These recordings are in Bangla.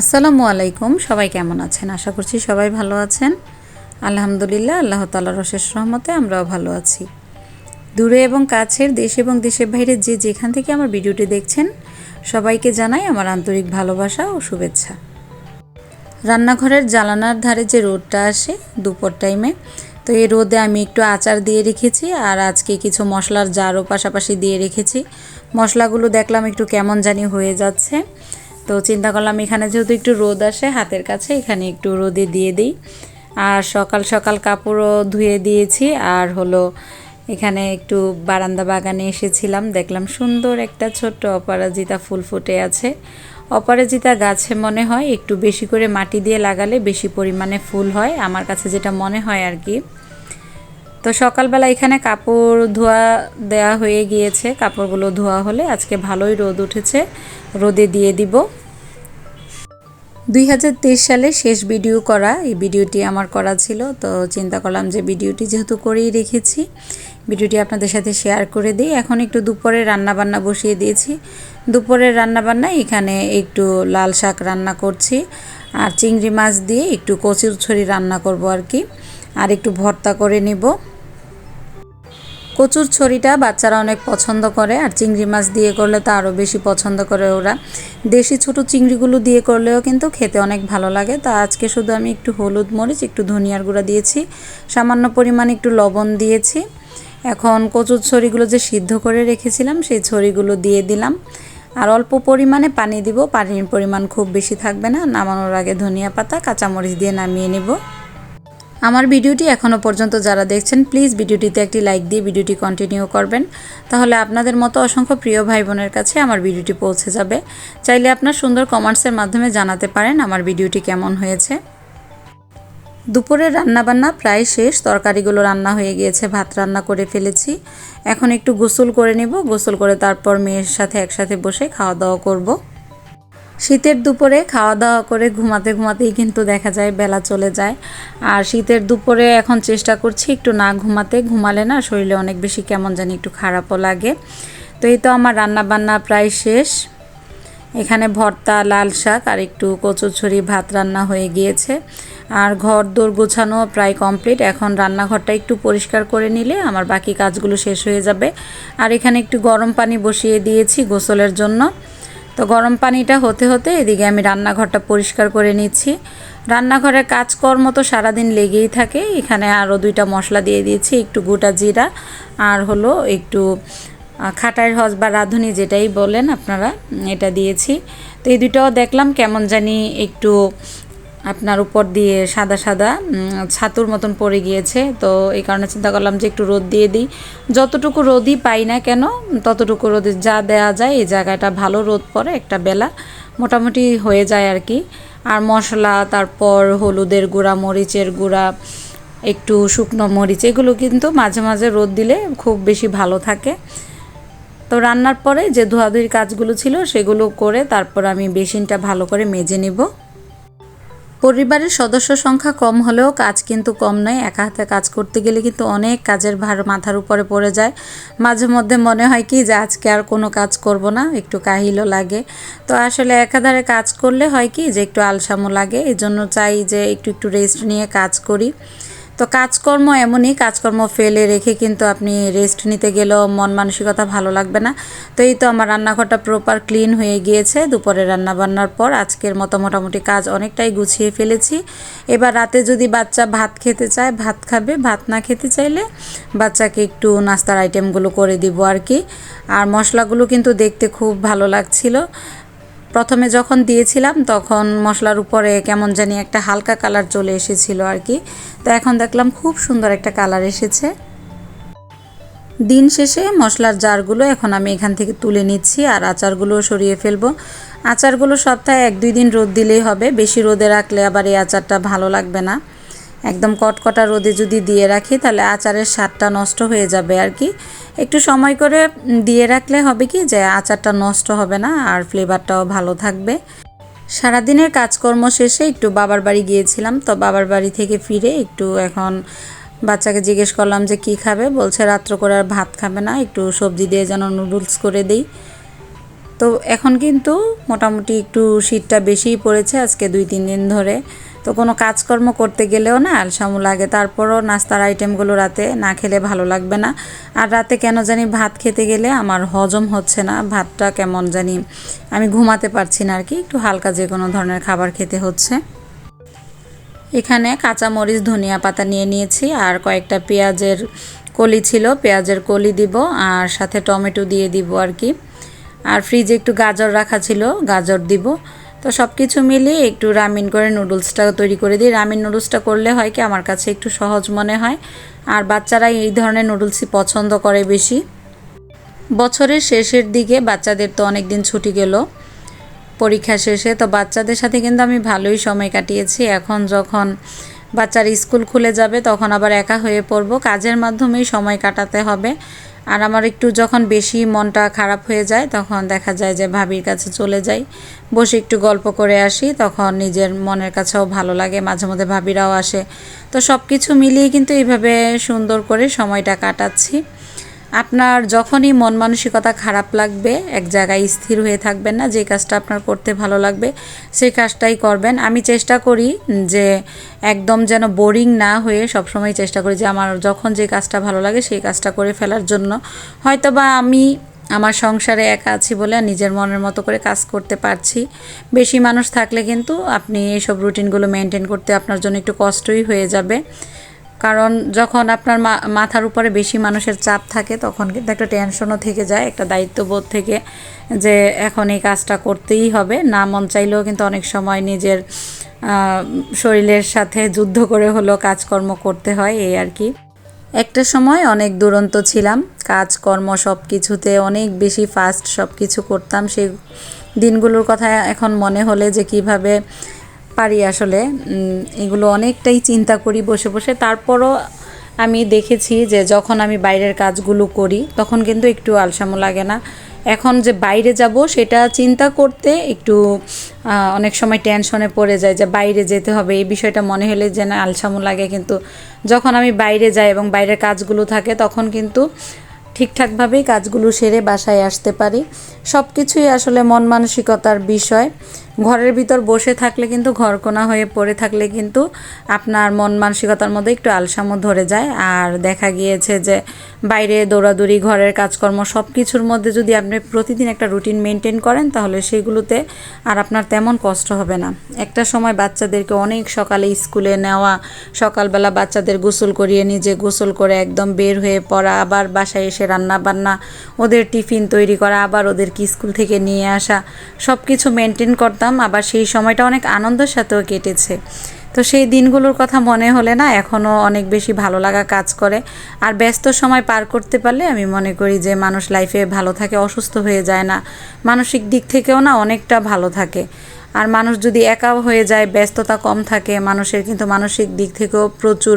আসসালামু আলাইকুম। সবাই কেমন আছেন? আশা করছি সবাই ভালো আছেন। আলহামদুলিল্লাহ, আল্লাহ তালার অশেষ রহমতে আমরাও ভালো আছি। দূরে এবং কাছের, দেশ এবং দেশের বাইরে যে যেখান থেকে আমার ভিডিওটি দেখছেন, সবাইকে জানাই আমার আন্তরিক ভালোবাসা ও শুভেচ্ছা। রান্নাঘরের জ্বালানার ধারে যে রোদটা আসে, দুপুর টাইমে, তো এই রোদে আমি একটু আচার দিয়ে রেখেছি আর আজকে কিছু মশলার জারও পাশাপাশি দিয়ে রেখেছি। মশলাগুলো দেখলাম একটু কেমন জানি হয়ে যাচ্ছে। তো চিন্তা করলাম এখানে যেহেতু একটু রোদ আসে, হাতের কাছে এখানে একটু রোদে দিয়ে দিই। আর সকাল সকাল কাপড়ও ধুয়ে দিয়েছি। আর হলো এখানে একটু বারান্দা বাগানে এসেছিলাম, দেখলাম সুন্দর একটা ছোট্ট অপরাজিতা ফুল ফুটে আছে। অপরাজিতা গাছে মনে হয় একটু বেশি করে মাটি দিয়ে লাগালে বেশি পরিমাণে ফুল হয়। আমার কাছে যেটা মনে হয় আর কি তো সকালবেলা এখানে কাপড় ধোয়া দেওয়া হয়ে গিয়েছে। কাপড়গুলো ধোয়া হলে আজকে ভালোই রোদ উঠেছে। রোদে দিয়ে দিব। দুই হাজার তেইশ সালে শেষ ভিডিও করা, এই ভিডিওটি আমার করা ছিল। তো চিন্তা করলাম যে ভিডিওটি যেহেতু করেই রেখেছি, ভিডিওটি আপনাদের সাথে শেয়ার করে দিই। এখন একটু দুপুরে রান্নাবান্না বসিয়ে দিয়েছি। দুপুরের রান্নাবান্না এখানে একটু লাল শাক রান্না করছি আর চিংড়ি মাছ দিয়ে একটু কচুর ছড়ি রান্না করব আর কি। আর একটু ভর্তা করে নিব। কচুর ছড়িটা বাচ্চারা অনেক পছন্দ করে, আর চিংড়ি মাছ দিয়ে করলে তো আরও বেশি পছন্দ করে ওরা। দেশি ছোট চিংড়িগুলো দিয়ে করলেও কিন্তু খেতে অনেক ভালো লাগে। তা আজকে শুধু আমি একটু হলুদ মরিচ, একটু ধনিয়ার গুঁড়া দিয়েছি, সামান্য পরিমাণ একটু লবণ দিয়েছি। এখন কচুর ছড়িগুলো যে সিদ্ধ করে রেখেছিলাম, সেই ছড়িগুলো দিয়ে দিলাম। আর অল্প পরিমাণে পানি দিব, পানির পরিমাণ খুব বেশি থাকবে না, নামানোর আগে ধনিয়া পাতা, কাঁচামরিচ দিয়ে নামিয়ে নেব। আমার ভিডিওটি এখনও পর্যন্ত যারা দেখছেন প্লিজ ভিডিওটিতে একটি লাইক দিয়ে ভিডিওটি কন্টিনিউ করবেন। তাহলে আপনাদের মতো অসংখ্য প্রিয় ভাই বোনের কাছে আমার ভিডিওটি পৌঁছে যাবে। চাইলে আপনার সুন্দর কমেন্টসের মাধ্যমে জানাতে পারেন আমার ভিডিওটি কেমন হয়েছে। দুপুরের রান্নাবান্না প্রায় শেষ, তরকারিগুলো রান্না হয়ে গিয়েছে, ভাত রান্না করে ফেলেছি। এখন একটু গোসল করে নেব, গোসল করে তারপর মেয়ের সাথে একসাথে বসে খাওয়া দাওয়া করব। শীতের দুপুরে খাওয়া দাওয়া করে ঘুমাতে ঘুমাতেই কিন্তু দেখা যায় বেলা চলে যায়। আর শীতের দুপুরে এখন চেষ্টা করছি একটু না ঘুমাতে। ঘুমালে না শরীরে অনেক বেশি কেমন জানি একটু খারাপও লাগে। তো এই তো আমার রান্না বান্না প্রায় শেষ। এখানে ভর্তা, লাল শাক আর একটু কচুরছড়ি ভাত রান্না হয়ে গিয়েছে। আর ঘর দোর গোছানো প্রায় কমপ্লিট। এখন রান্নাঘরটা একটু পরিষ্কার করে নিলে আমার বাকি কাজগুলো শেষ হয়ে যাবে। আর এখানে একটু গরম পানি বসিয়ে দিয়েছি গোসলের জন্য। তো গরম পানিটা হতে হতে এদিকে আমি রান্নাঘরটা পরিষ্কার করে নিচ্ছি। রান্নাঘরে কাজকর্ম তো সারাদিন লেগেই থাকে। এখানে আরও দুইটা মশলা দিয়ে দিয়েছি, একটু গোটা জিরা আর হলো একটু খাটার হজ বা রাঁধুনি যেটাই বলেন আপনারা, এটা দিয়েছি। তো এই দুইটাও দেখলাম কেমন জানি একটু আপনার উপর দিয়ে সাদা সাদা ছাতুর মতন পড়ে গিয়েছে। তো এই কারণে চিন্তা করলাম যে একটু রোদ দিয়ে দিই। যতটুকু রোদই পাই না কেন, ততটুকু রোদে যা দেয়া যায়, এই জায়গাটা ভালো রোদ পড়ে একটা বেলা। মোটামুটি হয়ে যায় আর কি। আর মশলা, তারপর হলুদের গুঁড়া, মরিচের গুঁড়া, একটু শুকনো মরিচ, এগুলো কিন্তু মাঝে মাঝে রোদ দিলে খুব বেশি ভালো থাকে। তো রান্নার পরে যে ধোয়াধুয়ির কাজগুলো ছিল, সেগুলো করে তারপর আমি বেসিনটা ভালো করে মেজে নিব। পরিবারের সদস্য সংখ্যা কম হলেও কাজ কিন্তু কম নয়। একা হাতে কাজ করতে গেলে কিন্তু অনেক কাজের ভার মাথার উপরে পড়ে যায়। মাঝে মধ্যে মনে হয় কি যে আজকে আর কোনো কাজ করব না, একটু কাহিলও লাগে। তো আসলে একাধারে কাজ করলে হয় কি যে একটু আলসামও লাগে। এই জন্য চাই যে একটু একটু রেস্ট নিয়ে কাজ করি। তো কাজকর্ম এমনই, কাজকর্ম ফেলে রেখে কিন্তু আপনি রেস্ট নিতে গেলেও মন মানসিকতা ভালো লাগবে না। তো এই তো আমার রান্নাঘরটা প্রপার ক্লিন হয়ে গিয়েছে, দুপুরে রান্না বান্নার পর আজকের মতো মোটামুটি কাজ অনেকটাই গুছিয়ে ফেলেছি। এবার রাতে যদি বাচ্চা ভাত খেতে চায়, ভাত খাবে, ভাত না খেতে চাইলে বাচ্চাকে একটু নাস্তার আইটেমগুলো করে দিব আর কি আর মশলাগুলো কিন্তু দেখতে খুব ভালো লাগছিল। প্রথমে যখন দিয়েছিলাম, তখন মশলার উপরে কেমন জানি একটা হালকা কালার চলে এসেছিল আর কি। তো এখন দেখলাম খুব সুন্দর একটা কালার এসেছে। দিন শেষে মশলার জারগুলো এখন আমি এখান থেকে তুলে নিচ্ছি আর আচারগুলো সরিয়ে ফেলব। আচারগুলো সপ্তাহে এক দুই দিন রোদ দিলেই হবে, বেশি রোদে রাখলে আবার এই আচারটা ভালো লাগবে না। একদম কটকটা রোদে যদি দিয়ে রাখি, তাহলে আচারের স্বাদটা নষ্ট হয়ে যাবে আর কি। একটু সময় করে দিয়ে রাখলে হবে কি যে আচারটা নষ্ট হবে না আর ফ্লেভারটাও ভালো থাকবে। সারাদিনের কাজকর্ম শেষে একটু বাবার বাড়ি গিয়েছিলাম, তো বাবার বাড়ি থেকে ফিরে একটু এখন বাচ্চাকে জিজ্ঞেস করলাম যে কি খাবে? বলছে রাত্র করে আর ভাত খাবে না, একটু সবজি দিয়ে যেন নুডলস করে দিই। তো এখন কিন্তু মোটামুটি একটু শীতটা বেশিই পড়েছে আজকে দুই, তিন দিন ধরে। তো কোনো কাজকর্ম করতে গেলেও না আলসামু লাগে। তারপরও নাস্তার আইটেমগুলো রাতে না খেলে ভালো লাগবে না। আর রাতে কেন জানি ভাত খেতে গেলে আমার হজম হচ্ছে না, ভাতটা কেমন জানি আমি ঘুমাতে পারছি না আর কি একটু হালকা যে কোনো ধরনের খাবার খেতে হচ্ছে। এখানে কাঁচামরিচ, ধনিয়া পাতা নিয়ে নিয়েছি আর কয়েকটা পেঁয়াজের কলি ছিল। পেঁয়াজের কলি দিব আর সাথে টমেটো দিয়ে দিব আর কি আর ফ্রিজে একটু গাজর রাখা ছিল, গাজর দিব। তো সব কিছু মিলিয়ে একটু রামিন করে নুডলসটা তৈরি করে দিই। রামিন নুডলসটা করলে হয় কি, আমার কাছে একটু সহজ মনে হয়। আর বাচ্চারা এই ধরনের নুডলসই পছন্দ করে বেশি। বছরের শেষের দিকে, বাচ্চাদের তো অনেক দিন ছুটি গেল। পরীক্ষা শেষে, তো বাচ্চাদের সাথে কিন্তু আমি ভালোই সময় কাটিয়েছি। এখন যখন বাচ্চার স্কুল খুলে যাবে, তখন আবার একা হয়ে পড়ব। কাজের মাধ্যমেই সময় কাটাতে হবে। আর আমার একটু যখন বেশি মনটা খারাপ হয়ে যায়, তখন দেখা যায় যে ভাবির কাছে চলে যাই। বসে একটু গল্প করে আসি, তখন নিজের মনের কাছেও ভালো লাগে, মাঝে মধ্যে ভাবিরাও আসে। তো সব কিছু মিলিয়ে কিন্তু এইভাবে সুন্দর করে সময়টা কাটাচ্ছি। আপনার যখনই মন মানসিকতা খারাপ লাগবে, এক জায়গায় স্থির হয়ে থাকবেন না, যে কাজটা আপনার করতে ভালো লাগবে, সেই কাজটাই করবেন। আমি চেষ্টা করি যে একদম যেন বোরিং না হয়ে সবসময় চেষ্টা করি যে আমার যখন যে কাজটা ভালো লাগে, সেই কাজটা করে ফেলার জন্য। হয়তো বা আমি আমার সংসারে একা আছি বলে নিজের মনের মতো করে কাজ করতে পারছি। বেশি মানুষ থাকলে কিন্তু আপনি এইসব রুটিনগুলো মেনটেন করতে আপনার জন্য একটু কষ্টই হয়ে যাবে। কারণ যখন আপনার মাথার উপরে বেশি মানুষের চাপ থাকে, তখন কিন্তু একটা টেনশনও থেকে যায়, একটা দায়িত্ববোধ থেকে যে এখন এই কাজটা করতেই হবে। না মন চাইলেও কিন্তু অনেক সময় নিজের শরীরের সাথে যুদ্ধ করে হলো কাজকর্ম করতে হয়, এই আর কি। একটা সময় অনেক দুরন্ত ছিলাম, কাজকর্ম সব কিছুতে অনেক বেশি ফাস্ট সব কিছু করতাম। সেই দিনগুলোর কথা এখন মনে হলে যে কীভাবে পারি আসলে। এগুলো অনেকটাই চিন্তা করি বসে বসে। তারপরও আমি দেখেছি যে যখন আমি বাইরের কাজগুলো করি, তখন কিন্তু একটু আলসামো লাগে না। এখন যে বাইরে যাব, সেটা চিন্তা করতে একটু অনেক সময় টেনশনে পড়ে যায় যে বাইরে যেতে হবে। এই বিষয়টা মনে হলে যেন আলসামো লাগে। কিন্তু যখন আমি বাইরে যাই এবং বাইরের কাজগুলো থাকে, তখন কিন্তু ঠিকঠাকভাবেই কাজগুলো সেরে বাসায় আসতে পারি। সব কিছুই আসলে মন মানসিকতার বিষয়। ঘরের ভিতর বসে থাকলে কিন্তু ঘরকোনা হয়ে পড়ে থাকলে কিন্তু আপনার মন মানসিকতার মধ্যে একটু আলসামো ধরে যায়। আর দেখা গিয়েছে যে বাইরে দৌড়াদৌড়ি, ঘরের কাজকর্ম সব কিছুর মধ্যে যদি আপনি প্রতিদিন একটা রুটিন মেনটেন করেন, তাহলে সেগুলোতে আর আপনার তেমন কষ্ট হবে না। একটা সময় বাচ্চাদেরকে অনেক সকালে স্কুলে নেওয়া, সকালবেলা বাচ্চাদের গোসল করিয়ে নিজে গোসল করে একদম বের হয়ে পড়া, আবার বাসায় এসে রান্না বান্না ওদের টিফিন তৈরি করা, আবার ওদেরকে স্কুল থেকে নিয়ে আসা সব কিছু মেনটেন করতাম। আবার সেই সময়টা অনেক আনন্দের সাথেও কেটেছে। তো সেই দিনগুলোর কথা মনে হলে না, এখনও অনেক বেশি ভালো লাগা কাজ করে। আর ব্যস্ত সময় পার করতে পারলে আমি মনে করি যে মানুষ লাইফে ভালো থাকে, অসুস্থ হয়ে যায় না। মানসিক দিক থেকেও না অনেকটা ভালো থাকে। আর মানুষ যদি একা হয়ে যায়, ব্যস্ততা কম থাকে, মানুষের কিন্তু মানসিক দিক থেকেও প্রচুর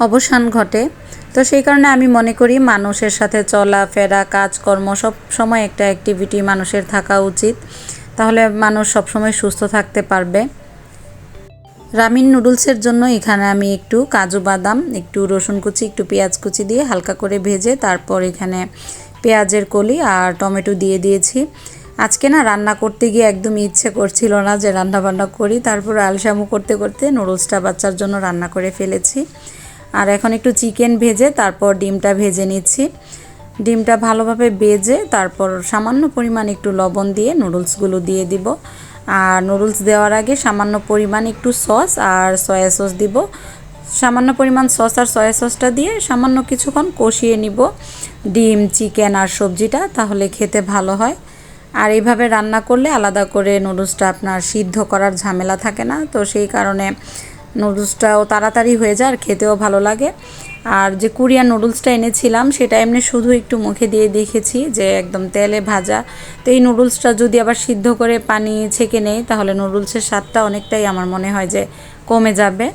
অবসান ঘটে। তো সেই কারণে আমি মনে করি মানুষের সাথে চলাফেরা, কাজকর্ম সব সময় একটা অ্যাক্টিভিটি মানুষের থাকা উচিত। তাহলে মানুষ সবসময় সুস্থ থাকতে পারবে। রামিন নুডলসের জন্য এখানে আমি একটু কাজু বাদাম, একটু রসুন কুচি, একটু পেঁয়াজ কুচি দিয়ে হালকা করে ভেজে তারপর এখানে পেঁয়াজের কলি আর টমেটো দিয়ে দিয়েছি। আজকে না রান্না করতে গিয়ে একদম ইচ্ছে করছিল না যে রান্না বান্না করি, তারপর আলসামু করতে করতে নুডলসটা বাচ্চার জন্য রান্না করে ফেলেছি। আর এখন একটু চিকেন ভেজে তারপর ডিমটা ভেজে নিচ্ছি। ডিমটা ভালোভাবে বেজে তারপর সামান্য পরিমাণ একটু লবণ দিয়ে নুডলসগুলো দিয়ে দিব। আর নুডলস দেওয়ার আগে সামান্য পরিমাণ একটু সস আর সয়া সস দিব। সামান্য পরিমাণ সস আর সয়া সসটা দিয়ে সামান্য কিছুক্ষণ কষিয়ে নিব। ডিম, চিকেন আর সবজিটা তাহলে খেতে ভালো হয়। আর এইভাবে রান্না করলে আলাদা করে নুডলসটা আপনার সিদ্ধ করার ঝামেলা থাকে না। তো সেই কারণে নুডলসটাও তাড়াতাড়ি হয়ে যায় আর খেতেও ভালো লাগে। আর যে কোরিয়ান নুডলসটা এনেছিলাম, সেটা এমনি শুধু একটু মুখে দিয়ে দেখেছি যে একদম তেলে ভাজা। তো এই নুডলসটা যদি আবার সিদ্ধ করে পানি ছেঁকে নেই, তাহলে নুডলসের স্বাদটা অনেকটাই আমার মনে হয় যে কমে যাবে।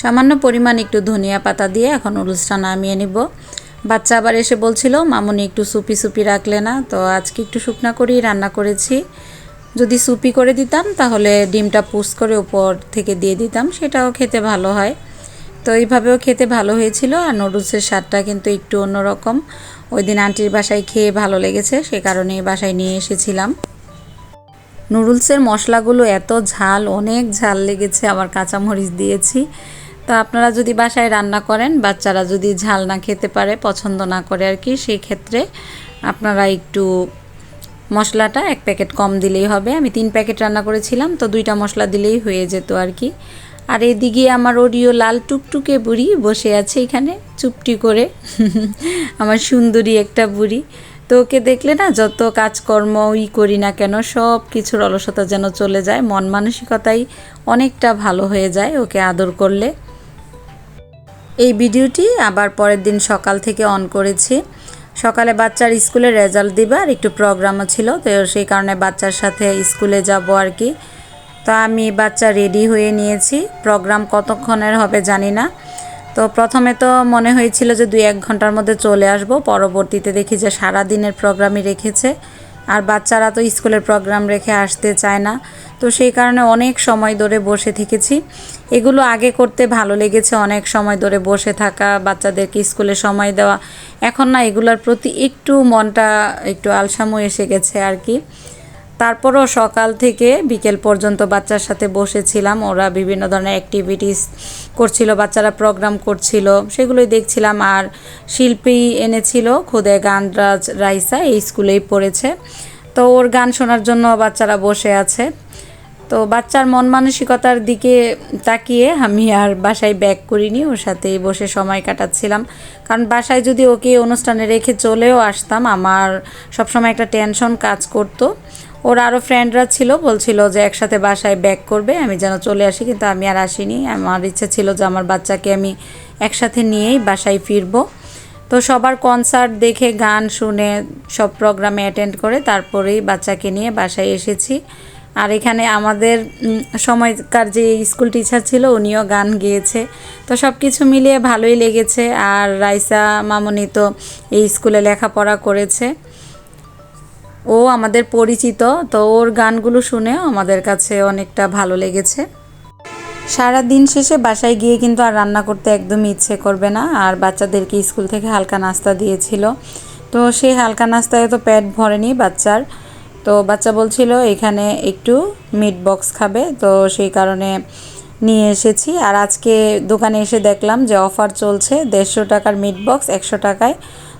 সামান্য পরিমাণ একটু ধনিয়া পাতা দিয়ে এখন নুডলসটা নামিয়ে নিব। বাচ্চা আবার এসে বলছিল, মামুনি একটু সুপি সুপি রাখলে না? তো আজকে একটু শুকনা করেই রান্না করেছি। যদি সুপি করে দিতাম, তাহলে ডিমটা পুষ করে উপর থেকে দিয়ে দিতাম, সেটাও খেতে ভালো হয়। তো এইভাবেও খেতে ভালো হয়েছিল, আর নুডলসের স্বাদটা কিন্তু একটু অন্যরকম। ওই দিন আন্টির বাসায় খেয়ে ভালো লেগেছে, সে কারণে বাসায় নিয়ে এসেছিলাম। নুডলসের মশলাগুলো এত ঝাল, অনেক ঝাল লেগেছে আবার কাঁচামরিচ দিয়েছি। তো আপনারা যদি বাসায় রান্না করেন, বাচ্চারা যদি ঝাল না খেতে পারে, পছন্দ না করে আর কি, সেই ক্ষেত্রে আপনারা একটু মশলাটা এক প্যাকেট কম দিলেই হবে। আমি তিন প্যাকেট রান্না করেছিলাম, তো দুইটা মশলা দিলেই হয়ে যেত আর কি। আর এদিকে আমার ওডিও লাল টুকটুকে বুড়ি বসে আছে এখানে, চুপটি করে। আমার সুন্দরী একটা বুড়ি। তো ওকে দেখলে না, যত কাজকর্ম ই করি না কেন, সব কিছুর অলসতা যেন চলে যায়, মন মানসিকতাই অনেকটা ভালো হয়ে যায় ওকে আদর করলে। এই ভিডিওটি আবার পরের দিন সকাল থেকে অন করেছি। সকালে বাচ্চার স্কুলে রেজাল্ট দিবে আর একটু প্রোগ্রামও ছিল, তো সেই কারণে বাচ্চার সাথে স্কুলে যাব আর কি। তো আমি বাচ্চা রেডি হয়ে নিয়েছি। প্রোগ্রাম কতক্ষণের হবে জানি না। তো প্রথমে তো মনে হয়েছিল যে দুই এক ঘণ্টার মধ্যে চলে আসব, পরবর্তীতে দেখি যে সারা দিনের প্রোগ্রামই রেখেছে। আর বাচ্চারা তো স্কুলের প্রোগ্রাম রেখে আসতে চায় না। তো সেই কারণে অনেক সময় ধরে বসে থেকেছি। এগুলো আগে করতে ভালো লেগেছে, অনেক সময় ধরে বসে থাকা, বাচ্চাদেরকে স্কুলে সময় দেওয়া। এখন না এগুলোর প্রতি একটু মনটা একটু আলসামো এসে গেছে আর কি। তারপরও সকাল থেকে বিকেল পর্যন্ত বাচ্চার সাথে বসেছিলাম। ওরা বিভিন্ন ধরনের অ্যাক্টিভিটিস করছিল, বাচ্চারা প্রোগ্রাম করছিল, সেগুলোই দেখছিলাম। আর শিল্পী এনেছিল খুদে গানরাজ রাইসা, এই স্কুলেই পড়েছে। তো ওর গান শোনার জন্য বাচ্চারা বসে আছে। তো বাচ্চার মন মানসিকতার দিকে তাকিয়ে আমি আর বাসায় ব্যাক করিনি, ওর সাথেই বসে সময় কাটাচ্ছিলাম। কারণ বাসায় যদি ওকে অনুষ্ঠানে রেখে চলেও আসতাম, আমার সবসময় একটা টেনশন কাজ করতো। ওর আরও ফ্রেন্ডরা ছিল, বলছিল যে একসাথে বাসায় ব্যাক করবে, আমি যেন চলে আসি, কিন্তু আমি আর আসিনি। আমার ইচ্ছে ছিল যে আমার বাচ্চাকে আমি একসাথে নিয়েই বাসায় ফিরবো। তো সবার কনসার্ট দেখে, গান শুনে সব প্রোগ্রামে অ্যাটেন্ড করে, তারপরেই বাচ্চাকে নিয়ে বাসায় এসেছি। আর এখানে আমাদের সময়কার যে স্কুল টিচার ছিল উনিও গান গেয়েছে। তো সব কিছু মিলিয়ে ভালোই লেগেছে আর রাইসা মামনি তো এই স্কুলে লেখাপড়া করেছে। ও আমাদের পরিচিত, তো ওর গানগুলো শুনেও আমাদের কাছে অনেকটা ভালো লেগেছে। সারা দিন শেষে বাসায় গিয়ে কিন্তু আর রান্না করতে একদমই ইচ্ছে করবে না, আর বাচ্চাদেরকে স্কুল থেকে হালকা নাস্তা দিয়েছিল। তো সেই হালকা নাস্তায় তো পেট ভরেনি বাচ্চার। তো বাচ্চা বলছিল, এখানে একটু মিট বক্স খাবে। তো সেই কারণে নিয়ে এসেছি। আর আজকে দোকানে এসে দেখলাম যে অফার চলছে দেড়শো টাকার মিট বক্স একশো টাকায়।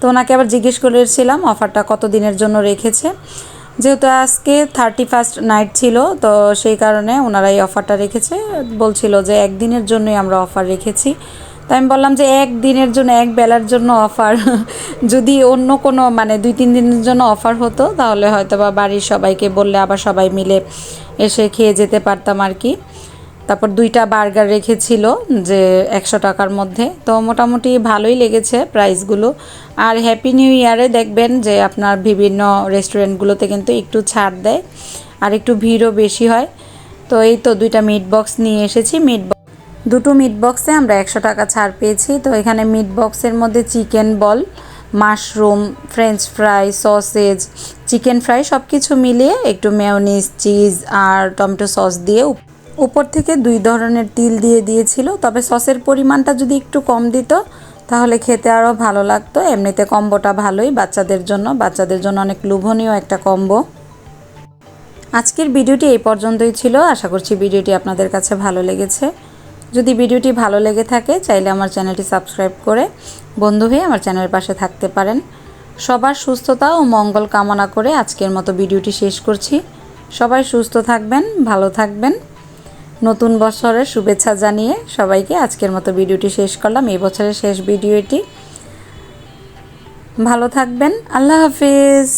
তো ওনাকে আবার জিজ্ঞেস করেছিলাম, অফারটা কত দিনের জন্য রেখেছে? যেহেতু আজকে থার্টি ফার্স্ট নাইট ছিল, তো সেই কারণে ওনারা এই অফারটা রেখেছে। বলছিল যে একদিনের জন্যই আমরা অফার রেখেছি। তো আমি বললাম যে এক দিনের জন্য, এক বেলার জন্য অফার যদি অন্য কোনো মানে দুই, তিন দিনের জন্য অফার হতো, তাহলে হয়তো বা বাড়ির সবাইকে বললে, আবার সবাই মিলে এসে খেয়ে যেতে পারতাম আর কি। তারপর দুইটা বার্গার রেখেছিল যে একশো টাকার মধ্যে। তো মোটামুটি ভালোই লেগেছে প্রাইসগুলো আর হ্যাপি নিউ ইয়ারে দেখবেন যে আপনার বিভিন্ন রেস্টুরেন্টগুলোতে কিন্তু একটু ছাড় দেয়, আর একটু ভিড়ও বেশি হয়। তো এই তো দুইটা মিট বক্স নিয়ে এসেছি। মিট দুটো মিট বক্সে আমরা একশো টাকা ছাড় পেয়েছি। তো এখানে মিট বক্সের মধ্যে chicken ball mushroom french fry sausage chicken fry সব কিছু মিলিয়ে একটু মেয়নিজ চিজ আর টমেটো সস দিয়ে উপর থেকে দুই ধরনের তিল দিয়ে দিয়েছিল। তবে সসের পরিমাণটা যদি একটু কম দিত, তাহলে খেতে আরও ভালো লাগতো। এমনিতে কম্বোটা ভালোই, বাচ্চাদের জন্য। বাচ্চাদের জন্য অনেক লোভনীয় একটা কম্বো। আজকের ভিডিওটি এই পর্যন্তই ছিল। আশা করছি ভিডিওটি আপনাদের কাছে ভালো লেগেছে। যদি ভিডিওটি ভালো লেগে থাকে, চাইলে আমার চ্যানেলটি সাবস্ক্রাইব করে বন্ধু হয়ে আমার চ্যানেলের পাশে থাকতে পারেন। সবার সুস্থতা ও মঙ্গল কামনা করে আজকের মতো ভিডিওটি শেষ করছি। সবাই সুস্থ থাকবেন, ভালো থাকবেন। নতুন বছরের শুভেচ্ছা জানিয়ে সবাইকে আজকের মতো ভিডিওটি শেষ করলাম। এই বছরের শেষ ভিডিওটি। ভালো থাকবেন, আল্লাহ হাফিজ।